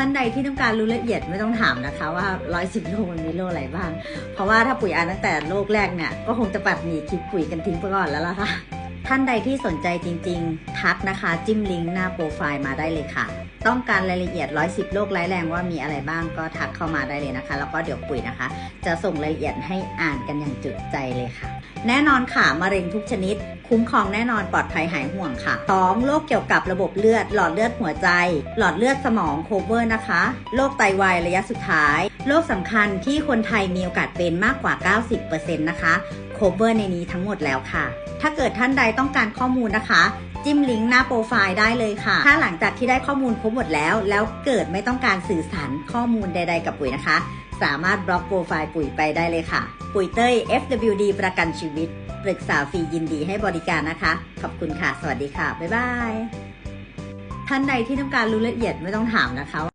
ท่านใดที่ต้องการรู้ละเอียดไม่ต้องถามนะคะ ว่า 110โลมันมีโรคอะไรบ้าง เพราะว่าถ้าปุ๋ยอ่านตั้งแต่โลกแรกเนี่ยก็คงจะปัดหนีคลิปปุ๋ยกันทิ้งไปก่อนแล้วล่ะค่ะท่านใดที่สนใจจริง ๆ ทักนะคะ จิ้มลิงก์หน้าโปรไฟล์มาได้เลยค่ะ ต้องการรายละเอียด 110 โรคร้ายแรงว่ามีอะไรบ้างก็ทักเข้ามาได้เลยนะคะ แล้วก็เดี๋ยวปุ๋ยนะคะ จะส่งรายละเอียดให้อ่านกันอย่างจุใจเลยค่ะ แน่นอนค่ะมะเร็งทุกชนิด คุ้มครองแน่นอนปลอดภัยหายห่วงค่ะท้องโรคเกี่ยวกับระบบเลือด หลอดเลือดหัวใจ หลอดเลือดสมองโคเวอร์นะคะ โรคไตวายระยะสุดท้าย โรคสำคัญที่คนไทยมีโอกาสเป็นมากกว่า 90%นะคะโคเวอร์ในนี้ทั้งหมดแล้วค่ะ ถ้าเกิดท่านใดต้องการข้อมูลนะคะจิ้มลิงก์หน้าโปรไฟล์ได้เลยค่ะ ถ้าหลังจากที่ได้ข้อมูลครบหมดแล้ว แล้วเกิดไม่ต้องการสื่อสารข้อมูลใด ๆ กับปุ๋ยนะคะ สามารถบล็อกโปรไฟล์ปุ๋ยไปได้เลยค่ะ ปุ๋ยเต้ย FWD ประกันชีวิต ปรึกษาฟรียินดีให้บริการนะคะ ขอบคุณค่ะ สวัสดีค่ะ บ๊ายบาย ท่านใดที่ต้องการรู้ละเอียดไม่ต้องถามนะคะ